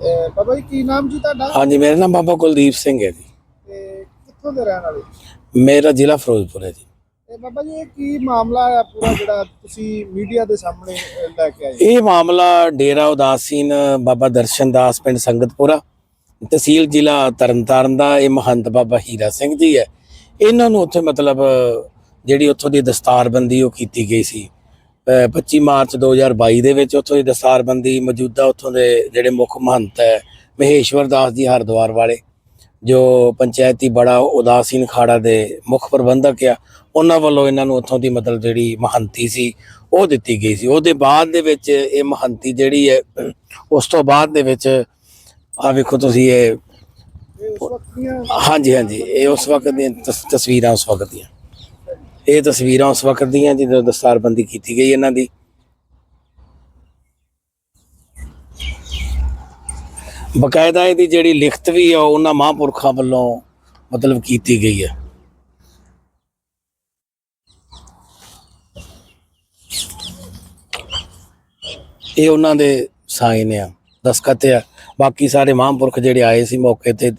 ਅਹ ਬਾਬਾ ਜੀ ਕੀ ਨਾਮ ਜੀ ਤੁਹਾਡਾ? ਹਾਂਜੀ ਮੇਰਾ ਨਾਮ ਬਾਬਾ ਕੁਲਦੀਪ ਸਿੰਘ ਹੈ ਜੀ। ਤੇ ਕਿੱਥੋਂ ਦੇ ਰਹਿਣ ਵਾਲੇ? ਮੇਰਾ ਜ਼ਿਲ੍ਹਾ ਫਿਰੋਜ਼ਪੁਰ ਹੈ ਜੀ। ਤੇ ਬਾਬਾ ਜੀ ਇਹ ਕੀ ਮਾਮਲਾ ਆ ਪੂਰਾ ਜਿਹੜਾ ਤੁਸੀਂ ਮੀਡੀਆ ਦੇ ਸਾਹਮਣੇ ਅਹ, ਲੈ ਕੇ ਆਏ? ਇਹ ਮਾਮਲਾ ਡੇਰਾ ਉਦਾਸੀਨ ਬਾਬਾ ਦਰਸ਼ਨ ਦਾਸ ਪਿੰਡ ਸੰਗਤਪੁਰਾ ਤਹਿਸੀਲ ਜ਼ਿਲ੍ਹਾ ਤਰਨਤਾਰਨ ਦਾ ਇਹ ਮਹੰਤ ਬਾਬਾ ਹੀਰਾ ਸਿੰਘ ਜੀ ਹੈ। ਇਹਨਾਂ ਨੂੰ ਉੱਥੇ ਮਤਲਬ ਜਿਹੜੀ ਉੱਥੋਂ ਦੀ ਦਸਤਾਰਬੰਦੀ ਉਹ ਕੀਤੀ ਗਈ ਸੀ। 25 ਮਾਰਚ 2022 ਦੇ ਵਿੱਚ ਉੱਥੋਂ ਦੀ ਦਸਤਾਰਬੰਦੀ ਮੌਜੂਦਾ ਉੱਥੋਂ ਦੇ ਜਿਹੜੇ ਮੁੱਖ ਮਹੰਤ ਹੈ ਮਹੇਸ਼ਵਰ ਦਾਸ ਜੀ ਹਰਿਦੁਆਰ ਵਾਲੇ ਜੋ ਪੰਚਾਇਤੀ ਬੜਾ ਉਦਾਸੀਨ ਖਾੜਾ ਦੇ ਮੁੱਖ ਪ੍ਰਬੰਧਕ ਆ ਉਹਨਾਂ ਵੱਲੋਂ ਇਹਨਾਂ ਨੂੰ ਉੱਥੋਂ ਦੀ ਮਤਲਬ ਜਿਹੜੀ ਮਹੰਤੀ ਸੀ ਉਹ ਦਿੱਤੀ ਗਈ ਸੀ। ਉਹਦੇ ਬਾਅਦ ਦੇ ਵਿੱਚ ਇਹ ਮਹੰਤੀ ਜਿਹੜੀ ਹੈ ਉਸ ਤੋਂ ਬਾਅਦ ਦੇ ਵਿੱਚ ਆ ਵੇਖੋ ਤੁਸੀਂ ਇਹ ਹਾਂਜੀ ਹਾਂਜੀ ਇਹ ਉਸ ਵਕਤ ਦੀਆਂ ਤਸ- ਤਸਵੀਰਾਂ ਉਸ ਵਕਤ ਦੀਆਂ। ਇਹ ਤਸਵੀਰਾਂ ਉਸ ਵਕਤ ਦੀਆਂ ਜਦੋਂ ਦਸਤਾਰਬੰਦੀ ਕੀਤੀ ਗਈ ਇਹਨਾਂ ਦੀ। ਬਕਾਇਦਾ ਇਹਦੀ ਜਿਹੜੀ ਲਿਖਤ ਵੀ ਆ, ਉਹ ਉਹਨਾਂ ਮਹਾਂਪੁਰਖਾਂ ਵੱਲੋਂ ਮਤਲਬ ਕੀਤੀ ਗਈ ਹੈ ਇਹ ਉਹਨਾਂ ਦੇ ਸਾਈਨ ਆ, ਦਸਖਤ ਆ। ਬਾਕੀ ਸਾਰੇ ਮਹਾਂਪੁਰਖ ਜਿਹੜੇ ਆਏ ਸੀ ਮੌਕੇ ਤੇ,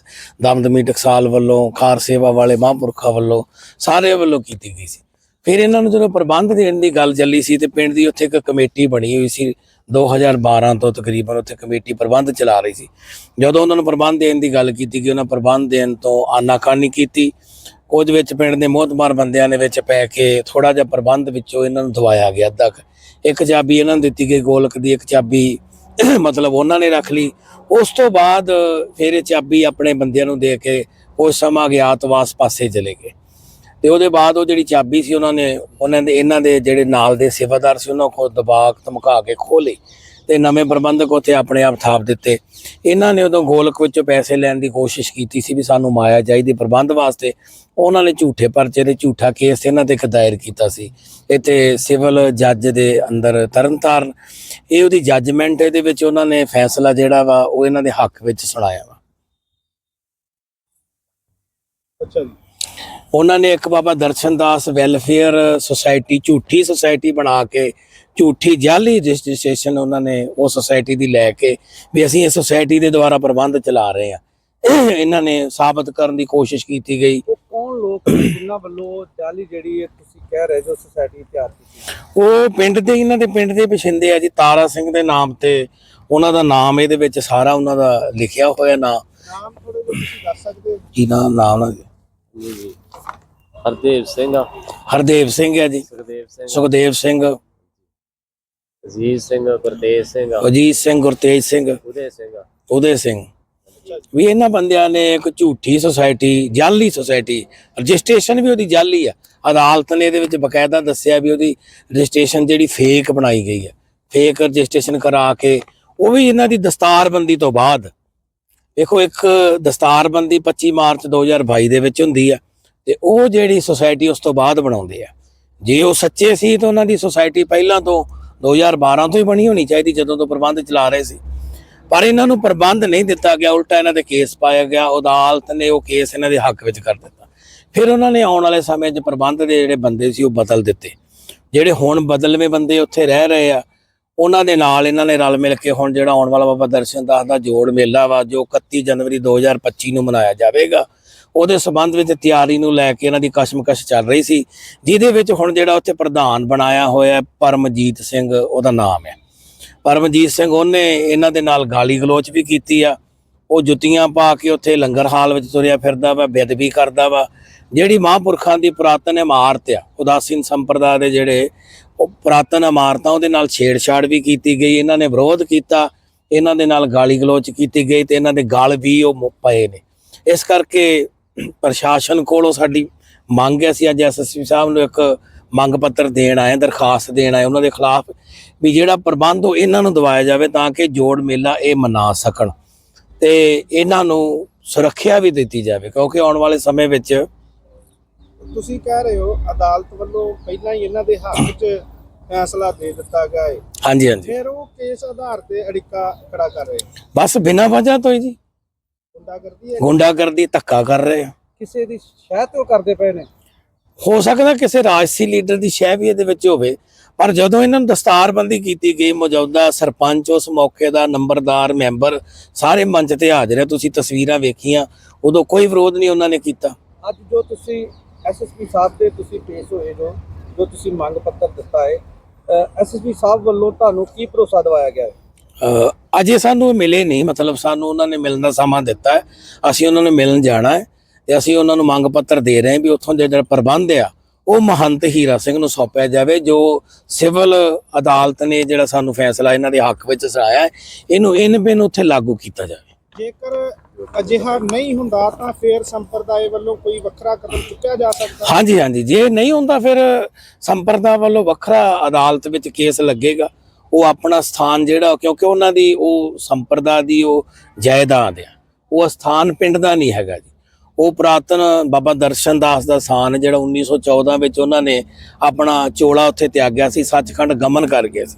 ਦਮਦਮੀ ਟਕਸਾਲ ਵੱਲੋਂ ਕਾਰ ਸੇਵਾ ਵਾਲੇ ਮਹਾਂਪੁਰਖਾਂ ਵੱਲੋਂ ਸਾਰੇ ਵੱਲੋਂ ਕੀਤੀ ਗਈ ਸੀ। ਫਿਰ ਇਹਨਾਂ ਨੂੰ ਜਦੋਂ ਪ੍ਰਬੰਧ ਦੇਣ ਦੀ ਗੱਲ ਚੱਲੀ ਸੀ ਤੇ ਪਿੰਡ ਦੀ ਉੱਥੇ ਇੱਕ ਕਮੇਟੀ ਬਣੀ ਹੋਈ ਸੀ 2012 ਤੋਂ ਤਕਰੀਬਨ ਉੱਥੇ ਕਮੇਟੀ ਪ੍ਰਬੰਧ ਚਲਾ ਰਹੀ ਸੀ। ਜਦੋਂ ਉਹਨਾਂ ਨੂੰ ਪ੍ਰਬੰਧ ਦੇਣ ਦੀ ਗੱਲ ਕੀਤੀ ਗਈ, ਉਹਨਾਂ ਪ੍ਰਬੰਧ ਦੇਣ ਤੋਂ ਆਨਾਕਾਨੀ ਕੀਤੀ। ਉਹਦੇ ਵਿੱਚ ਪਿੰਡ ਦੇ ਮੋਹਤਬਾਰ ਬੰਦਿਆਂ ਦੇ ਵਿੱਚ ਪੈ ਕੇ ਥੋੜਾ ਜਿਹਾ ਪ੍ਰਬੰਧ ਵਿੱਚੋਂ ਇਹਨਾਂ ਨੂੰ ਦਵਾਇਆ ਗਿਆ ਅੱਧਾ ਇੱਕ ਚਾਬੀ ਇਹਨਾਂ ਨੂੰ ਦਿੱਤੀ ਗਈ, ਗੋਲਕ ਦੀ ਇੱਕ ਚਾਬੀ, ਮਤਲਬ ਉਹਨਾਂ ਨੇ ਰੱਖ ਲਈ। ਉਸ ਤੋਂ ਬਾਅਦ ਫਿਰ ਇਹ ਚਾਬੀ ਆਪਣੇ ਬੰਦਿਆਂ ਨੂੰ ਦੇ ਕੇ ਉਸ ਸਮਾਂ ਗਿਆਤਵਾਸ ਪਾਸੇ ਚਲੇ ਗਏ। ਤੇ ਉਹਦੇ ਬਾਅਦ ਉਹ ਜਿਹੜੀ ਚਾਬੀ ਸੀ ਉਹਨਾਂ ਨੇ, ਉਹਨਾਂ ਦੇ, ਇਹਨਾਂ ਦੇ ਜਿਹੜੇ ਨਾਲ ਦੇ ਸੇਵਾਦਾਰ ਸੀ, ਉਹਨਾਂ ਕੋਲ ਦਬਾਕ ਧਮਕਾ ਕੇ ਖੋਲੀ ਤੇ ਨਵੇਂ ਪ੍ਰਬੰਧਕ ਉੱਥੇ ਆਪਣੇ ਆਪ ਥਾਪ ਦਿੱਤੇ। ਇਹਨਾਂ ਨੇ ਉਦੋਂ ਗੋਲਕ ਵਿੱਚੋਂ ਪੈਸੇ ਲੈਣ ਦੀ ਕੋਸ਼ਿਸ਼ ਕੀਤੀ ਸੀ ਵੀ ਸਾਨੂੰ ਮਾਇਆ ਚਾਹੀਦੀ ਪ੍ਰਬੰਧ ਵਾਸਤੇ। ਉਹਨਾਂ ਨੇ ਝੂਠੇ ਪਰਚੇ ਦੇ ਝੂਠਾ ਕੇਸ ਇਹਨਾਂ ਤੇ ਦਾਇਰ ਕੀਤਾ ਸੀ। ਇੱਥੇ ਸਿਵਲ ਜੱਜ ਦੇ ਅੰਦਰ ਤਰਨਤਾਰਨ ਇਹ ਉਹਦੀ ਜੱਜਮੈਂਟ ਇਹਦੇ ਵਿੱਚ ਉਹਨਾਂ ਨੇ ਫੈਸਲਾ ਜਿਹੜਾ ਵਾ ਉਹ ਇਹਨਾਂ ਦੇ ਹੱਕ ਵਿੱਚ ਸੁਣਾਇਆ ਵਾ। ਅੱਛਾ ਜੀ। ਉਹਨਾਂ ਨੇ ਇੱਕ ਬਾਬਾ ਦਰਸ਼ਨ ਦਾਸ ਵੈਲਫੇਅਰ ਸੁਸਾਇਟੀ ਝੂਠੀ ਸੁਸਾਇਟੀ ਬਣਾ ਕੇ ਝੂਠੀ ਜਾਲੀ ਰਜਿਸਟ੍ਰੇਸ਼ਨ ਉਹਨਾਂ ਨੇ ਉਹ ਸੁਸਾਇਟੀ ਦੀ ਲੈ ਕੇ ਵੀ ਅਸੀਂ ਇਸ ਸੁਸਾਇਟੀ ਦੇ ਦੁਆਰਾ ਪ੍ਰਬੰਧ ਚਲਾ ਰਹੇ ਆ ਇਹਨਾਂ ਨੇ ਸਾਬਤ ਕਰਨ ਦੀ ਕੋਸ਼ਿਸ਼ ਕੀਤੀ ਗਈ। ਉਹ ਕੌਣ ਲੋਕ ਨੇ ਜਿਨ੍ਹਾਂ ਵੱਲੋਂ ਜਾਲੀ ਜਿਹੜੀ ਇਹ ਤੁਸੀਂ ਕਹਿ ਰਹੇ ਜੋ ਸੁਸਾਇਟੀ ਤਿਆਰ ਕੀਤੀ ਉਹ ਪਿੰਡ ਦੇ ਇਹਨਾਂ ਦੇ ਪਿੰਡ ਦੇ ਪਛਿੰਦੇ ਆ ਜੀ ਤਾਰਾ ਸਿੰਘ ਦੇ ਨਾਮ ਤੇ ਉਹਨਾਂ ਦਾ ਨਾਮ ਇਹਦੇ ਵਿੱਚ ਸਾਰਾ ਉਹਨਾਂ ਦਾ ਲਿਖਿਆ ਹੋਇਆ ਨਾਂ। ਨਾਮ ਥੋੜੇ ਜਿਹਾ ਤੁਸੀਂ ਦੱਸ ਸਕਦੇ ਨਾਮ ਨਾਮ ਉਹਨਾਂ ਦਾ? ਜੀ ਜੀ? ਹਰਦੇਵ ਸਿੰਘ ਹਰਦੇਵ ਸਿੰਘ ਹੈ ਜੀ। ਸੁਖਦੇਵ ਸਿੰਘ ਸੁਖਦੇਵ ਸਿੰਘ। ਅਜੀਤ ਸਿੰਘ ਗੁਰਤੇਜ ਸਿੰਘ। ਅਜੀਤ ਸਿੰਘ ਗੁਰਤੇਜ ਸਿੰਘ। ਉਦੇ ਸਿੰਘ। ਉਦੇ ਸਿੰਘ। ਵੀ ਇਹਨਾਂ ਬੰਦਿਆਂ ਨੇ ਇੱਕ ਝੂਠੀ ਸੁਸਾਇਟੀ ਜਾਲੀ ਸੁਸਾਇਟੀ ਰਜਿਸਟ੍ਰੇਸ਼ਨ ਵੀ ਉਹਦੀ ਜਾਲੀ ਆ। ਅਦਾਲਤ ਨੇ ਇਹਦੇ ਵਿੱਚ ਬਕਾਇਦਾ ਦੱਸਿਆ ਵੀ ਉਹਦੀ ਰਜਿਸਟ੍ਰੇਸ਼ਨ ਜਿਹੜੀ ਫੇਕ ਬਣਾਈ ਗਈ ਹੈ ਫੇਕ ਰਜਿਸਟ੍ਰੇਸ਼ਨ ਕਰਾ ਕੇ ਉਹ ਵੀ ਇਹਨਾਂ ਦੀ ਦਸਤਾਰਬੰਦੀ ਤੋਂ ਬਾਅਦ। ਦੇਖੋ ਇੱਕ ਦਸਤਾਰਬੰਦੀ 25 ਮਾਰਚ 2022 ਦੇ ਵਿੱਚ ਹੁੰਦੀ ਆ ਤੇ ਉਹ ਜਿਹੜੀ ਸੁਸਾਇਟੀ ਉਸ ਤੋਂ ਬਾਅਦ ਬਣਾਉਂਦੇ ਆ। ਜੇ ਉਹ ਸੱਚੇ ਸੀ ਤਾਂ ਉਹਨਾਂ ਦੀ ਸੁਸਾਇਟੀ ਪਹਿਲਾਂ ਤੋਂ 2012 ਤੋਂ ਹੀ ਬਣੀ ਹੋਣੀ ਚਾਹੀਦੀ ਜਦੋਂ ਤੋਂ ਪ੍ਰਬੰਧ ਚਲਾ ਰਹੇ ਸੀ। ਪਰ ਇਹਨਾਂ ਨੂੰ ਪ੍ਰਬੰਧ ਨਹੀਂ ਦਿੱਤਾ ਗਿਆ, ਉਲਟਾ ਇਹਨਾਂ ਦੇ ਕੇਸ ਪਾਇਆ ਗਿਆ ਅਦਾਲਤ ਨੇ ਉਹ ਕੇਸ ਇਹਨਾਂ ਦੇ ਹੱਕ ਵਿੱਚ ਕਰ ਦਿੱਤਾ। ਫਿਰ ਉਹਨਾਂ ਨੇ ਆਉਣ ਵਾਲੇ ਸਮੇਂ 'ਚ ਪ੍ਰਬੰਧ ਦੇ ਜਿਹੜੇ ਬੰਦੇ ਸੀ ਉਹ ਬਦਲ ਦਿੱਤੇ। ਜਿਹੜੇ ਹੁਣ ਬਦਲਵੇਂ ਬੰਦੇ ਉੱਥੇ ਰਹਿ ਰਹੇ ਆ, ਉਹਨਾਂ ਦੇ ਨਾਲ ਇਹਨਾਂ ਨੇ ਰਲ ਮਿਲ ਕੇ ਹੁਣ ਜਿਹੜਾ ਆਉਣ ਵਾਲਾ ਬਾਬਾ ਦਰਸ਼ਨ ਦਾਸ ਦਾ ਜੋੜ ਮੇਲਾ ਵਾ, ਜੋ 31 ਜਨਵਰੀ 2025 ਨੂੰ ਮਨਾਇਆ ਜਾਵੇਗਾ ਉਹਦੇ ਸਬੰਧ ਵਿੱਚ ਤਿਆਰੀ ਨੂੰ ਲੈ ਕੇ ਇਹਨਾਂ ਦੀ ਕਸ਼ਮਕਸ਼ ਚੱਲ ਰਹੀ ਸੀ, ਜਿਹਦੇ ਵਿੱਚ ਹੁਣ ਜਿਹੜਾ ਉੱਥੇ ਪ੍ਰਧਾਨ ਬਣਾਇਆ ਹੋਇਆ ਪਰਮਜੀਤ ਸਿੰਘ, ਉਹਦਾ ਨਾਮ ਹੈ। ਪਰਮਜੀਤ ਸਿੰਘ, ਉਹਨੇ ਇਹਨਾਂ ਦੇ ਨਾਲ ਗਾਲੀ ਗਲੋਚ ਵੀ ਕੀਤੀ ਆ। ਉਹ ਜੁੱਤੀਆਂ ਪਾ ਕੇ ਉੱਥੇ ਲੰਗਰ ਹਾਲ ਵਿੱਚ ਤੁਰਿਆ ਫਿਰਦਾ ਵਾ ਬੇਦਬੀ ਕਰਦਾ ਵਾ। ਜਿਹੜੀ ਮਹਾਂਪੁਰਖਾਂ ਦੀ ਪੁਰਾਤਨ ਇਮਾਰਤ ਆ, ਉਦਾਸੀਨ ਸੰਪਰਦਾ ਦੇ ਜਿਹੜੇ ਉਹ ਪੁਰਾਤਨ ਇਮਾਰਤਾਂ, ਉਹਦੇ ਨਾਲ ਛੇੜਛਾੜ ਵੀ ਕੀਤੀ ਗਈ। ਇਹਨਾਂ ਨੇ ਵਿਰੋਧ ਕੀਤਾ, ਇਹਨਾਂ ਦੇ ਨਾਲ ਗਾਲੀ ਗਲੋਚ ਕੀਤੀ ਗਈ ਤੇ ਇਹਨਾਂ ਦੇ ਗਾਲ ਵੀ ਉਹ ਪਏ ਨੇ। ਇਸ ਕਰਕੇ ਪ੍ਰਸ਼ਾਸਨ ਕੋਲੋਂ ਸਾਡੀ ਮੰਗ ਹੈ ਸੀ ਅੱਜ ਐਸਐਸਪੀ ਸਾਹਿਬ ਨੂੰ ਇੱਕ ਮੰਗ ਪੱਤਰ ਦੇਣ ਆਏ ਦਰਖਾਸਤ ਦੇਣ ਆਏ ਉਹਨਾਂ ਦੇ ਖਿਲਾਫ ਵੀ ਜਿਹੜਾ ਪ੍ਰਬੰਧ ਉਹ ਇਹਨਾਂ ਨੂੰ ਦਵਾਇਆ ਜਾਵੇ ਤਾਂ ਕਿ ਜੋੜ ਮੇਲਾ ਇਹ ਮਨਾ ਸਕਣ ਤੇ ਇਹਨਾਂ ਨੂੰ ਸੁਰੱਖਿਆ ਵੀ ਦਿੱਤੀ ਜਾਵੇ ਕਿਉਂਕਿ ਆਉਣ ਵਾਲੇ ਸਮੇਂ ਵਿੱਚ ਤੁਸੀਂ ਕਹਿ ਰਹੇ ਹੋ ਅਦਾਲਤ ਵੱਲੋਂ ਪਹਿਲਾਂ ਹੀ ਇਹਨਾਂ ਦੇ ਹੱਕ 'ਚ ਫੈਸਲਾ ਦੇ ਦਿੱਤਾ ਗਿਆ ਹੈ। ਹਾਂਜੀ ਹਾਂਜੀ। ਫਿਰ ਉਹ ਕੇਸ ਆਧਾਰ ਤੇ ਅੜਿੱਕਾ ਖੜਾ ਕਰ ਰਹੇ ਬਸ ਬਿਨਾਂ ਵਜ੍ਹਾ ਤੋਂ ਹੀ ਜੀ। ਗੁੰਡਾਗਰਦੀ ਹੈ ਗੁੰਡਾਗਰਦੀ ਧੱਕਾ ਕਰ ਰਹੇ ਆ। ਕਿਸੇ ਦੀ ਸ਼ਹਿ ਤੋਂ ਕਰਦੇ ਪਏ ਨੇ? ਹੋ ਸਕਦਾ ਕਿਸੇ ਰਾਜਸੀ ਲੀਡਰ ਦੀ ਸ਼ਹਿ ਵੀ ਇਹਦੇ ਵਿੱਚ ਹੋਵੇ ਪਰ ਜਦੋਂ ਇਹਨਾਂ ਨੂੰ ਦਸਤਾਰਬੰਦੀ ਕੀਤੀ ਗਈ ਮੌਜੂਦਾ ਸਰਪੰਚ ਉਸ ਮੌਕੇ ਦਾ ਨੰਬਰਦਾਰ ਮੈਂਬਰ ਸਾਰੇ ਮੰਚ ਤੇ ਹਾਜ਼ਰ ਹੈ। ਤੁਸੀਂ ਤਸਵੀਰਾਂ ਵੇਖੀਆਂ ਉਦੋਂ ਕੋਈ ਵਿਰੋਧ ਨਹੀਂ ਉਹਨਾਂ ਨੇ ਕੀਤਾ। ਅੱਜ ਜੋ ਤੁਸੀਂ ਐਸਐਸਪੀ ਸਾਹਿਬ ਦੇ ਤੁਸੀਂ ਪੇਸ਼ ਹੋਏ ਜੋ ਜੋ ਤੁਸੀਂ ਮੰਗ ਪੱਤਰ ਦਿੱਤਾ ਹੈ ਐਸਐਸਪੀ ਸਾਹਿਬ ਵੱਲੋਂ ਤੁਹਾਨੂੰ ਕੀ ਭਰੋਸਾ ਦਿਵਾਇਆ ਗਿਆ ਹੈ? ਅਜੇ ਸਾਨੂੰ ਮਿਲੇ ਨਹੀਂ। ਮਤਲਬ ਸਾਨੂੰ ਉਹਨਾਂ ਨੇ ਮਿਲਣ ਦਾ ਸਮਾਂ ਦਿੱਤਾ ਹੈ। ਅਸੀਂ ਉਹਨਾਂ ਨੂੰ ਮਿਲਣ ਜਾਣਾ ਹੈ ਤੇ ਅਸੀਂ ਉਹਨਾਂ ਨੂੰ ਮੰਗ ਪੱਤਰ ਦੇ ਰਹੇ ਹਾਂ ਵੀ ਉੱਥੋਂ ਦੇ ਜਿਹੜਾ ਪ੍ਰਬੰਧ ਆ ਉਹ ਮਹੰਤ ਹੀਰਾ ਸਿੰਘ ਨੂੰ ਸੌਂਪਿਆ ਜਾਵੇ ਜੋ ਸਿਵਲ ਅਦਾਲਤ ਨੇ ਜਿਹੜਾ ਸਾਨੂੰ ਫੈਸਲਾ ਇਹਨਾਂ ਦੇ ਹੱਕ ਵਿੱਚ ਸੁਣਾਇਆ ਇਹਨੂੰ ਇਹਨ ਬਿਨ ਉੱਥੇ ਲਾਗੂ ਕੀਤਾ ਜਾਵੇ। ਜੇਕਰ ਅਜਿਹਾ ਨਹੀਂ ਹੁੰਦਾ ਤਾਂ ਫੇਰ ਸੰਪਰਦਾਇ ਵੱਲੋਂ ਕੋਈ ਵੱਖਰਾ ਕਦਮ ਚੁੱਕਿਆ ਜਾ ਸਕਦਾ ਹਾਂਜੀ ਹਾਂਜੀ। ਜੇ ਨਹੀਂ ਹੁੰਦਾ ਫਿਰ ਸੰਪਰਦਾ ਵੱਲੋਂ ਵੱਖਰਾ ਅਦਾਲਤ ਵਿੱਚ ਕੇਸ ਲੱਗੇਗਾ। ਉਹ ਆਪਣਾ ਸਥਾਨ ਜਿਹੜਾ, ਕਿਉਂਕਿ ਉਹਨਾਂ ਦੀ ਉਹ ਸੰਪਰਦਾ ਦੀ ਉਹ ਜਾਇਦਾਦ ਆ। ਉਹ ਸਥਾਨ ਪਿੰਡ ਦਾ ਨਹੀਂ ਹੈਗਾ ਜੀ। ਉਹ ਪੁਰਾਤਨ ਬਾਬਾ ਦਰਸ਼ਨ ਦਾਸ ਦਾ ਸਥਾਨ ਜਿਹੜਾ 1914 ਵਿੱਚ ਉਹਨਾਂ ਨੇ ਆਪਣਾ ਚੋਲਾ ਉੱਥੇ ਤਿਆਗਿਆ ਸੀ, ਸੱਚਖੰਡ ਗਮਨ ਕਰ ਗਏ ਸੀ।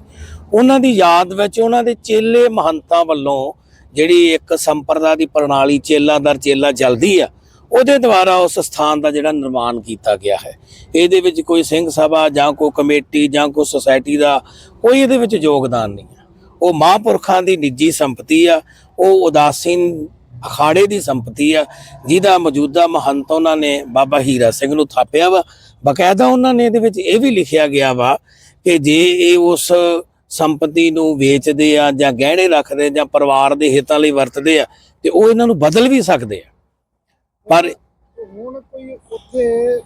ਉਹਨਾਂ ਦੀ ਯਾਦ ਵਿੱਚ ਉਹਨਾਂ ਦੇ ਚੇਲੇ ਮਹੰਤਾਂ ਵੱਲੋਂ ਜਿਹੜੀ ਇੱਕ ਸੰਪਰਦਾ ਦੀ ਪ੍ਰਣਾਲੀ, ਚੇਲਾ ਦਰ ਚੇਲਾ ਚੱਲਦੀ ਆ ਉਹਦੇ ਦੁਆਰਾ ਉਸ ਸਥਾਨ ਦਾ ਜਿਹੜਾ ਨਿਰਮਾਣ ਕੀਤਾ ਗਿਆ ਹੈ। ਇਹਦੇ ਵਿੱਚ ਕੋਈ ਸਿੰਘ ਸਭਾ ਜਾਂ ਕੋਈ ਕਮੇਟੀ ਜਾਂ ਕੋਈ ਸੁਸਾਇਟੀ ਦਾ ਕੋਈ ਇਹਦੇ ਵਿੱਚ ਯੋਗਦਾਨ ਨਹੀਂ ਹੈ। ਉਹ ਮਹਾਂਪੁਰਖਾਂ ਦੀ ਨਿੱਜੀ ਸੰਪਤੀ ਆ, ਉਹ ਉਦਾਸੀਨ ਅਖਾੜੇ ਦੀ ਸੰਪਤੀ ਆ, ਜਿਹਦਾ ਮੌਜੂਦਾ ਮਹੰਤ ਉਹਨਾਂ ਨੇ ਬਾਬਾ ਹੀਰਾ ਸਿੰਘ ਨੂੰ ਥਾਪਿਆ ਵਾ। ਬਕਾਇਦਾ ਉਹਨਾਂ ਨੇ ਇਹਦੇ ਵਿੱਚ ਇਹ ਵੀ ਲਿਖਿਆ ਗਿਆ ਵਾ ਕਿ ਜੇ ਇਹ ਉਸ ਸੰਪਤੀ ਨੂੰ ਵੇਚਦੇ ਆ ਜਾਂ ਗਹਿਣੇ ਰੱਖਦੇ ਜਾਂ ਪਰਿਵਾਰ ਦੇ ਹਿੱਤਾਂ ਲਈ ਵਰਤਦੇ ਆ, ਤੇ ਉਹ ਇਹਨਾਂ ਨੂੰ ਬਦਲ ਵੀ ਸਕਦੇ ਆ। ਪਰ ਹੁਣ ਕੋਈ ਉੱਥੇ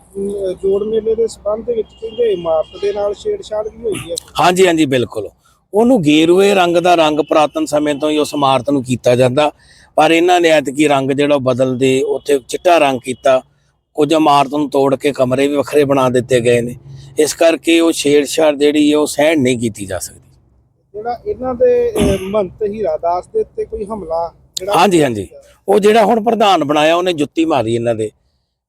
ਜੋੜ ਮੇਲੇ ਦੇ ਸਬੰਧ ਦੇ ਵਿੱਚ ਕਹਿੰਦੇ ਇਮਾਰਤ ਦੇ ਨਾਲ ਛੇੜਛਾੜ ਵੀ ਹੋਈ ਹੈ? ਹਾਂਜੀ ਹਾਂਜੀ ਬਿਲਕੁਲ। ਉਹਨੂੰ ਗੇਰੂਏ ਰੰਗ ਦਾ ਰੰਗ ਪੁਰਾਤਨ ਸਮੇਂ ਤੋਂ ਹੀ ਉਸ ਇਮਾਰਤ ਨੂੰ ਕੀਤਾ ਜਾਂਦਾ। ਪਰ ਇਹਨਾਂ ਨੇ ਐਤਕੀ ਰੰਗ ਜਿਹੜਾ ਬਦਲਦੇ ਉੱਥੇ ਚਿੱਟਾ ਰੰਗ ਕੀਤਾ। ਕੁਝ ਇਮਾਰਤ ਨੂੰ ਤੋੜ ਕੇ ਕਮਰੇ ਵੀ ਵੱਖਰੇ ਬਣਾ ਦਿੱਤੇ ਗਏ ਨੇ। ਇਸ ਕਰਕੇ ਉਹ ਛੇੜਛਾੜ ਜਿਹੜੀ ਹੈ ਉਹ ਸਹਿਣ ਨਹੀਂ ਕੀਤੀ ਜਾ ਸਕਦੀ। ਜਿਹੜਾ ਇਹਨਾਂ ਦੇ ਮਹੰਤ ਹੀਰਾ ਦਾਸ ਦੇ ਉੱਤੇ ਕੋਈ ਹਮਲਾ ਹਾਂਜੀ ਹਾਂਜੀ। ਉਹ ਜਿਹੜਾ ਹੁਣ ਪ੍ਰਧਾਨ ਬਣਾਇਆ ਉਹਨੇ ਜੁੱਤੀ ਮਾਰੀ ਇਹਨਾਂ ਦੇ।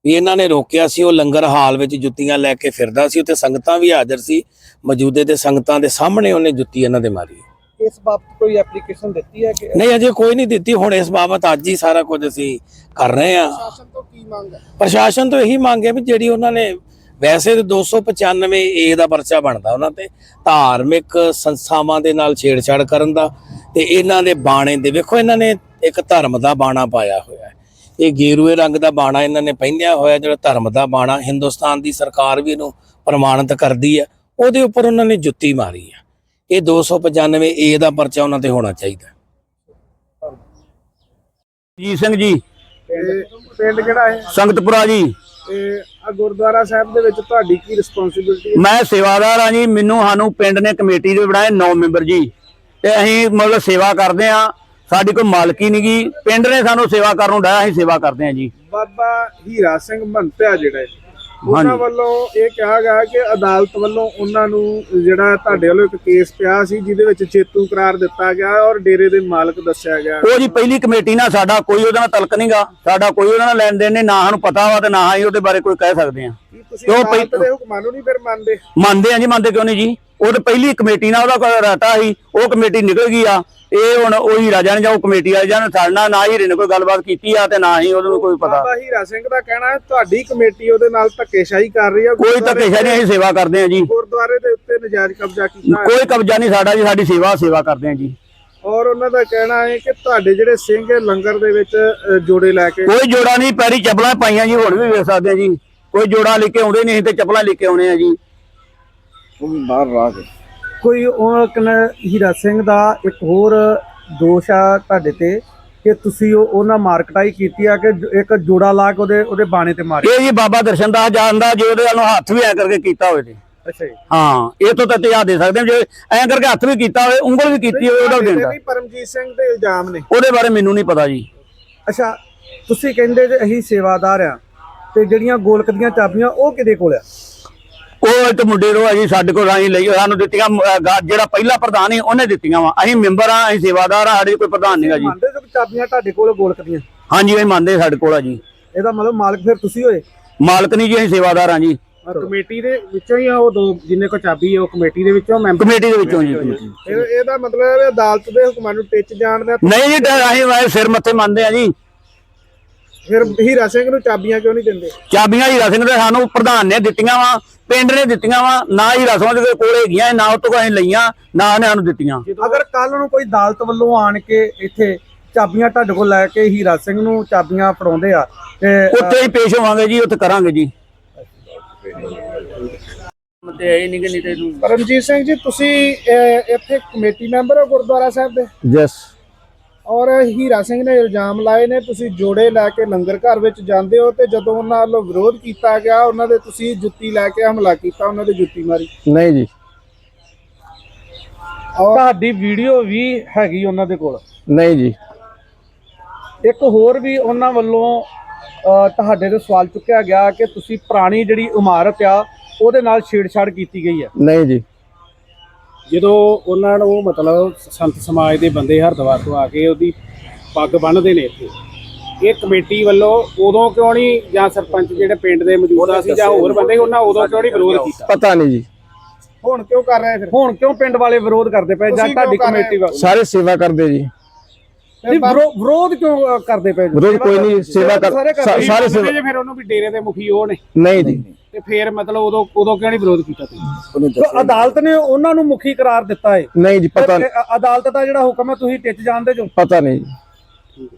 ਵੀ ਇਹਨਾਂ ਨੇ ਰੋਕਿਆ ਸੀ ਉਹ ਲੰਗਰ ਹਾਲ ਵਿੱਚ ਜੁੱਤੀਆਂ ਲੈ ਕੇ ਫਿਰਦਾ ਸੀ ਉੱਥੇ ਸੰਗਤਾਂ ਵੀ ਹਾਜ਼ਰ ਸੀ। ਮੌਜੂਦੇ ਤੇ ਸੰਗਤਾਂ ਦੇ ਸਾਹਮਣੇ ਉਹਨੇ ਜੁੱਤੀ ਇਹਨਾਂ ਦੇ ਮਾਰੀ। ਇਸ ਬਾਬਤ ਕੋਈ ਐਪਲੀਕੇਸ਼ਨ ਦਿੱਤੀ ਹੈ ਕਿ ਨਹੀਂ ਅਜੇ ਕੋਈ ਨਹੀਂ ਦਿੱਤੀ। ਹੁਣ ਇਸ ਬਾਬਤ ਅੱਜ ਹੀ ਸਾਰਾ ਕੁਝ ਅਸੀਂ ਕਰ ਰਹੇ ਹਾਂ। ਸ਼ਾਸਨ ਤੋਂ ਕੀ ਮੰਗ ਹੈ? ਪ੍ਰਸ਼ਾਸਨ ਤੋਂ ਇਹੀ ਮੰਗ ਹੈ ਵੀ ਜਿਹੜੀ ਉਹਨਾਂ ਨੇ ਵੈਸੇ ਤਾਂ 295 ਏ ਦਾ ਪਰਚਾ ਬਣਦਾ ਉਹਨਾਂ ਤੇ ਧਾਰਮਿਕ ਸੰਸਥਾਵਾਂ ਦੇ ਨਾਲ ਛੇੜਛਾੜ ਕਰਨ ਦਾ ਤੇ ਇਹਨਾਂ ਦੇ ਬਾਣੇ ਦੇ ਵੇਖੋ ਇਹਨਾਂ ਨੇ ਇੱਕ ਧਰਮ ਦਾ ਬਾਣਾ ਪਾਇਆ ਹੋਇਆ ਹੈ। ਇਹ ਗੇਰੂਏ ਰੰਗ ਦਾ ਬਾਣਾ ਇਹਨਾਂ ਨੇ ਪਹਿਨਿਆ ਹੋਇਆ ਜਿਹੜਾ ਧਰਮ ਦਾ ਬਾਣਾ ਹਿੰਦੁਸਤਾਨ ਦੀ ਸਰਕਾਰ ਵੀ ਇਹਨੂੰ ਪ੍ਰਮਾਣਿਤ ਕਰਦੀ ਹੈ। ਉਹਦੇ ਉੱਪਰ ਉਹਨਾਂ ਨੇ ਜੁੱਤੀ ਮਾਰੀ ਹੈ। ਇਹ 295 ਏ ਦਾ ਪਰਚਾ ਉਹਨਾਂ ਤੇ ਹੋਣਾ ਚਾਹੀਦਾ ਜੀ ਸਿੰਘ ਜੀ। ਪਿੰਡ ਕਿਹੜਾ ਹੈ? ਸੰਗਤਪੁਰਾ ਜੀ। ਆ ਗੁਰਦੁਆਰਾ ਸਾਹਿਬ ਦੇ ਵਿੱਚ ਤੁਹਾਡੀ ਕੀ ਰਿਸਪੌਂਸਿਬਿਲਟੀ ਹੈ? ਮੈਂ ਸੇਵਾਦਾਰ ਆ ਜੀ। ਮੈਨੂੰ ਸਾਨੂੰ ਪਿੰਡ ਨੇ ਕਮੇਟੀ ਦੇ ਬਣਾਏ 9 ਮੈਂਬਰ ਜੀ। ਤੇ ਅਸੀਂ ਮਤਲਬ ਸੇਵਾ ਕਰਦੇ ਆ ਸਾਡੀ ਕੋਈ ਮਾਲਕੀ ਨਹੀਂ ਗੀ। ਪਿੰਡ ਨੇ ਸਾਨੂੰ ਸੇਵਾ ਕਰਨ ਨੂੰ ਡਾਇਆ ਅਸੀਂ ਸੇਵਾ ਕਰਦੇ ਆ ਜੀ। ਬਾਬਾ ਹੀਰਾ ਸਿੰਘ ਮਹੰਤ ਆ ਜਿਹੜਾ ਉਹਨਾਂ। ਵੱਲੋਂ ਇਹ ਕਿਹਾ ਗਿਆ ਕਿ ਅਦਾਲਤ ਵੱਲੋਂ ਉਹਨਾਂ ਨੂੰ ਜਿਹੜਾ ਤੁਹਾਡੇ ਵੱਲੋਂ ਇੱਕ ਕੇਸ ਪਿਆ ਸੀ ਜਿਹਦੇ ਵਿੱਚ ਚੇਤੂ ਕਰਾਰ ਦਿੱਤਾ ਗਿਆ ਔਰ ਡੇਰੇ ਦੇ ਮਾਲਕ ਦੱਸਿਆ ਗਿਆ। ਉਹ ਜੀ ਪਹਿਲੀ ਕਮੇਟੀ ਨਾਲ ਸਾਡਾ ਕੋਈ ਉਹਦੇ ਨਾਲ ਤਲਕ ਨਹੀਂਗਾ ਸਾਡਾ ਕੋਈ ਉਹਦੇ ਨਾਲ ਲੈਣ ਦੇਣ ਨਹੀਂ ਨਾ ਸਾਨੂੰ ਪਤਾ ਵਾ ਤੇ ਨਾ ਹੀ ਉਹਦੇ ਬਾਰੇ ਕੋਈ ਕਹਿ ਸਕਦੇ ਆ ਤੁਸੀਂ ਦੇ ਹੁਕਮਾਂ ਨੂੰ ਨਹੀਂ ਫਿਰ ਮੰਨਦੇ? ਮੰਨਦੇ ਆ ਜੀ ਮੰਨਦੇ ਕਿਉਂ ਨਹੀਂ ਜੀ? ਉਹ ਤੇ ਪਹਿਲੀ ਕਮੇਟੀ ਨਾਲ ਉਹਦਾ ਕੋਈ ਰਾਤਾ ਸੀ ਉਹ ਕਮੇਟੀ ਨਿਕਲ ਗਈ ਆ। ਇਹ ਹੁਣ ਉਹੀ ਰਾਜਾ ਨੇ ਜਾਂ ਉਹ ਕਮੇਟੀ ਵਾਲੇ ਜਾਂ ਸਾਡੇ ਨਾ ਹੀ ਨੇ ਕੋਈ ਗੱਲਬਾਤ ਕੀਤੀ ਆ ਤੇ ਨਾ ਹੀ ਉਹਨੂੰ ਕੋਈ ਪਤਾ। ਬਾਬਾ ਹੀਰਾ ਸਿੰਘ ਦਾ ਕਹਿਣਾ ਹੈ ਤੁਹਾਡੀ ਕਮੇਟੀ ਉਹਦੇ ਨਾਲ ਧੱਕੇਸ਼ਾਹੀ ਕਰ ਰਹੀ ਹੈ ਕੋਈ ਧੱਕੇਸ਼ਾਹੀ ਨਹੀਂ ਅਸੀਂ ਸੇਵਾ ਕਰਦੇ ਆ ਜੀ। ਗੁਰਦੁਆਰੇ ਦੇ ਉੱਤੇ ਨਜਾਇਜ਼ ਕਬਜ਼ਾ ਕੀਤਾ ਕੋਈ ਕਬਜ਼ਾ ਨਹੀਂ ਸਾਡਾ ਜੀ ਸਾਡੀ ਸੇਵਾ ਸੇਵਾ ਕਰਦੇ ਆ ਜੀ। ਔਰ ਉਹਨਾਂ ਦਾ ਕਹਿਣਾ ਹੈ ਕਿ ਤੁਹਾਡੇ ਜਿਹੜੇ ਸਿੰਘ ਲੰਗਰ ਦੇ ਵਿੱਚ ਜੋੜੇ ਲੈ ਕੇ। ਕੋਈ ਜੋੜਾ ਨਹੀਂ ਪੈਰੀ ਚੱਪਲਾਂ ਪਾਈਆਂ ਜੀ ਹੁਣ ਵੀ ਵੇਖ ਸਕਦੇ ਆ ਜੀ। ਕੋਈ ਜੋੜਾ ਲੈ ਕੇ ਆਉਂਦੇ ਨਹੀਂ ਤੇ ਚੱਪਲਾਂ ਲੈ ਕੇ ਆਉਣੇ ਆ ਜੀ। ਕੋਈ ਉਹ ਕਨ ਹੀਰਾ ਸਿੰਘ ਦਾ ਇੱਕ ਹੋਰ ਦੋਸ਼ ਆ ਤੁਹਾਡੇ ਤੇ ਕਿ ਤੁਸੀਂ ਉਹ ਉਹਨਾਂ ਮਾਰਕਟਾਈ ਕੀਤੀ ਆ ਕਿ ਇੱਕ ਜੋੜਾ ਲਾ ਕੇ ਉਹਦੇ ਉਹਦੇ ਬਾਣੇ ਤੇ ਮਾਰਿਆ ਇਹ ਜੀ ਬਾਬਾ ਦਰਸ਼ਨ ਦਾਸ ਜਾਣਦਾ ਜੇ ਉਹਦੇ ਵੱਲੋਂ ਹੱਥ ਵੀ ਐ ਕਰਕੇ ਕੀਤਾ ਹੋਵੇ ਤੇ। ਅੱਛਾ ਜੀ। ਹਾਂ ਇਹ ਤੋਂ ਤਾਂ ਤਿਆਰ ਦੇ ਸਕਦੇ ਹਾਂ ਜੇ ਐ ਕਰਕੇ ਹੱਥ ਵੀ ਕੀਤਾ ਹੋਵੇ ਉਂਗਲ ਵੀ ਕੀਤੀ ਹੋਵੇ ਉਹਦਾ ਵੀ ਦਿੰਦਾ ਵੀ ਪਰਮਜੀਤ ਸਿੰਘ ਦੇ ਇਲਜ਼ਾਮ ਨੇ। ਉਹਦੇ ਬਾਰੇ ਮੈਨੂੰ ਨਹੀਂ ਪਤਾ ਜੀ। ਅੱਛਾ ਤੁਸੀਂ ਕਹਿੰਦੇ ਜੇ ਅਸੀਂ ਸੇਵਾਦਾਰ ਆ ਤੇ ਜਿਹੜੀਆਂ ਗੋਲਕ ਦੀਆਂ ਚਾਬੀਆਂ ਉਹ ਕਿਹਦੇ ਕੋਲ ਆ? ਉਹ ਇੱਕ ਮੁੰਡੇ ਰੋ ਜੀ ਸਾਡੇ ਕੋਲ ਅਸੀਂ ਲਈ ਸਾਨੂੰ ਦਿੱਤੀਆਂ ਜਿਹੜਾ ਪਹਿਲਾ ਪ੍ਰਧਾਨ ਸੀ ਉਹਨੇ ਦਿੱਤੀਆਂ ਵਾ। ਅਸੀਂ ਮੈਂਬਰ ਆ ਅਸੀਂ ਸੇਵਾਦਾਰ ਆ ਸਾਡੇ ਕੋਈ ਪ੍ਰਧਾਨ ਨਹੀਂਗਾ ਜੀ। ਮੰਨਦੇ ਜੋ ਕਿ ਚਾਬੀਆਂ ਤੁਹਾਡੇ ਕੋਲ ਗੋਲਕ ਦੀਆਂ ਹਾਂਜੀ ਅਸੀਂ ਮੰਨਦੇ ਸਾਡੇ ਕੋਲ ਆ ਜੀ। ਇਹਦਾ ਮਤਲਬ ਮਾਲਕ ਫਿਰ ਤੁਸੀਂ ਹੋਏ? ਮਾਲਕ ਨਹੀਂ ਜੀ ਅਸੀਂ ਸੇਵਾਦਾਰ ਆ ਜੀ। ਕਮੇਟੀ ਦੇ ਵਿੱਚੋਂ ਹੀ ਆ ਉਹ ਦੋ ਜਿੰਨੇ ਕੋ ਚਾਬੀ ਹੈ ਉਹ ਕਮੇਟੀ ਦੇ ਵਿੱਚੋਂ ਮੈਂਬਰ? ਕਮੇਟੀ ਦੇ ਵਿੱਚੋਂ ਜੀ। ਇਹਦਾ ਮਤਲਬ ਹੈ ਅਦਾਲਤ ਦੇ ਹੁਕਮਾਂ ਨੂੰ ਟਿੱਚ ਜਾਣਦਾ ਨਹੀਂ ਜੀ ਅਸੀਂ ਸਿਰ ਮੱਥੇ ਮੰਨਦੇ ਆ ਜੀ। ਫਿਰ ਹੀਰਾ ਸਿੰਘ ਨੂੰ ਚਾਬੀਆਂ ਕਿਉਂ ਨਹੀਂ ਦਿੰਦੇ? ਚਾਬੀਆਂ ਹੀਰਾ ਸਿੰਘ ਦੇ ਸਾਨੂੰ ਪ੍ਰਧਾਨ ਨੇ ਦਿੱਤੀਆਂ ਵਾ ਪਿੰਡ ਨੇ ਦਿੱਤੀਆਂ ਵਾ ਨਾ ਹੀਰਾ ਸਿੰਘ ਦੇ ਕੋਲ ਹੈਗੀਆਂ ਨਾ ਉਹ ਤੋਂ ਅਸੀਂ ਲਈਆਂ ਨਾ ਉਹਨੇ ਸਾਨੂੰ ਦਿੱਤੀਆਂ। ਅਗਰ ਕੱਲ ਨੂੰ ਕੋਈ ਅਦਾਲਤ ਵੱਲੋਂ ਆਣ ਕੇ ਇੱਥੇ ਚਾਬੀਆਂ ਤੁਹਾਡੇ ਕੋਲ ਲੈ ਕੇ ਹੀਰਾ ਸਿੰਘ ਨੂੰ ਚਾਬੀਆਂ ਫੜਾਉਂਦੇ ਆ ਤੇ ਉੱਥੇ ਹੀ ਪੇਸ਼ ਹੋਵਾਂਗੇ ਜੀ ਉੱਥੇ ਕਰਾਂਗੇ ਜੀ। ਤੇ ਇਹ ਨਹੀਂ ਕਿ ਨਹੀਂ ਤੈਨੂੰ ਪਰਮਜੀਤ ਸਿੰਘ ਜੀ ਤੁਸੀਂ ਅਹ, ਇੱਥੇ ਕਮੇਟੀ ਮੈਂਬਰ ਹੋ ਗੁਰਦੁਆਰਾ ਸਾਹਿਬ ਦੇ? ਯੈਸ ਔਰ ਹੀਰਾ ਸਿੰਘ ਨੇ ਇਲਜ਼ਾਮ ਲਾਏ ਨੇ ਤੁਸੀਂ ਜੋੜੇ ਲੈ ਕੇ ਲੰਗਰ ਘਰ ਵਿੱਚ ਜਾਂਦੇ ਹੋ ਤੇ ਜਦੋਂ ਉਹਨਾਂ ਵੱਲੋਂ ਵਿਰੋਧ ਕੀਤਾ ਗਿਆ ਉਹਨਾਂ ਦੇ ਤੁਸੀਂ ਜੁੱਤੀ ਲੈ ਕੇ ਹਮਲਾ ਕੀਤਾ ਉਹਨਾਂ ਦੇ ਜੁੱਤੀ ਮਾਰੀ। ਨਹੀਂ ਜੀ। ਔਰ ਤੁਹਾਡੀ ਵੀਡੀਓ ਵੀ ਹੈਗੀ ਉਹਨਾਂ ਦੇ ਕੋਲ? ਨਹੀਂ ਜੀ। ਇੱਕ ਹੋਰ ਵੀ ਉਹਨਾਂ ਵੱਲੋਂ ਤੁਹਾਡੇ ਤੇ ਸਵਾਲ ਚੁੱਕਿਆ ਗਿਆ ਕਿ ਤੁਸੀਂ ਪੁਰਾਣੀ ਜਿਹੜੀ ਇਮਾਰਤ ਆ ਉਹਦੇ ਨਾਲ ਛੇੜਛਾੜ ਕੀਤੀ ਗਈ ਹੈ। ਨਹੀਂ ਜੀ। ਜਦੋਂ ਉਹਨਾਂ ਨੂੰ ਮਤਲਬ ਸੰਤ ਸਮਾਜ ਦੇ ਬੰਦੇ ਹਰਦੁਆਰ ਤੋਂ ਆ ਕੇ ਉਹਦੀ ਪੱਗ ਬੰਨ੍ਹਦੇ ਨੇ ਇੱਥੇ ਇਹ ਕਮੇਟੀ ਵੱਲੋਂ ਉਦੋਂ ਕਿਉਂ ਨਹੀਂ ਜਾਂ ਸਰਪੰਚ ਜਿਹੜੇ ਪਿੰਡ ਦੇ ਮੌਜੂਦਾ ਸੀ ਜਾਂ ਹੋਰ ਬੰਦੇ ਉਹਨਾਂ ਉਦੋਂ ਕਿਉਂ ਨਹੀਂ ਵਿਰੋਧ ਕੀਤਾ? ਪਤਾ ਨਹੀਂ ਜੀ। ਹੁਣ ਕਿਉਂ ਕਰ ਰਹੇ ਫਿਰ? ਹੁਣ ਕਿਉਂ ਪਿੰਡ ਵਾਲੇ ਵਿਰੋਧ ਕਰਦੇ ਪਏ ਜਾਂ ਤੁਹਾਡੀ ਕਮੇਟੀ ਸਾਰੇ ਸੇਵਾ ਕਰਦੇ ਜੀ। ਨਹੀਂ ਵਿਰੋ- ਵਿਰੋਧ ਕਿਉਂ ਕਰਦੇ ਪਏ ਵਿਰੋਧ ਕੋਈ ਨਹੀਂ ਸੇਵਾ ਕਰ ਸਾਰੇ ਸਾ- ਸੇਵਾ ਜੇ ਫਿਰ ਉਹਨੂੰ ਵੀ ਡੇਰੇ ਦੇ ਮੁਖੀ ਉਹ ਨੇ। ਨਹੀਂ ਜੀ। ਤੇ ਫਿਰ ਮਤਲਬ ਉਦੋਂ ਉਦੋਂ ਕਿਉਂ ਨਹੀਂ ਵਿਰੋਧ ਕੀਤਾ ਤੁਸੀਂ? ਤਾਂ ਅਦਾਲਤ ਨੇ ਉਹਨਾਂ ਨੂੰ ਮੁਖੀ ਕਰਾਰ ਦਿੱਤਾ ਹੈ ਨਹੀਂ ਜੀ ਪਤਾ ਤੇ ਅ- ਅਦਾਲਤ ਦਾ ਜਿਹੜਾ ਹੁਕਮ ਹੈ ਤੁਸੀਂ ਟਿੱਚ ਜਾਣਦੇ ਜੋ। ਪਤਾ ਨਹੀਂ ਜੀ।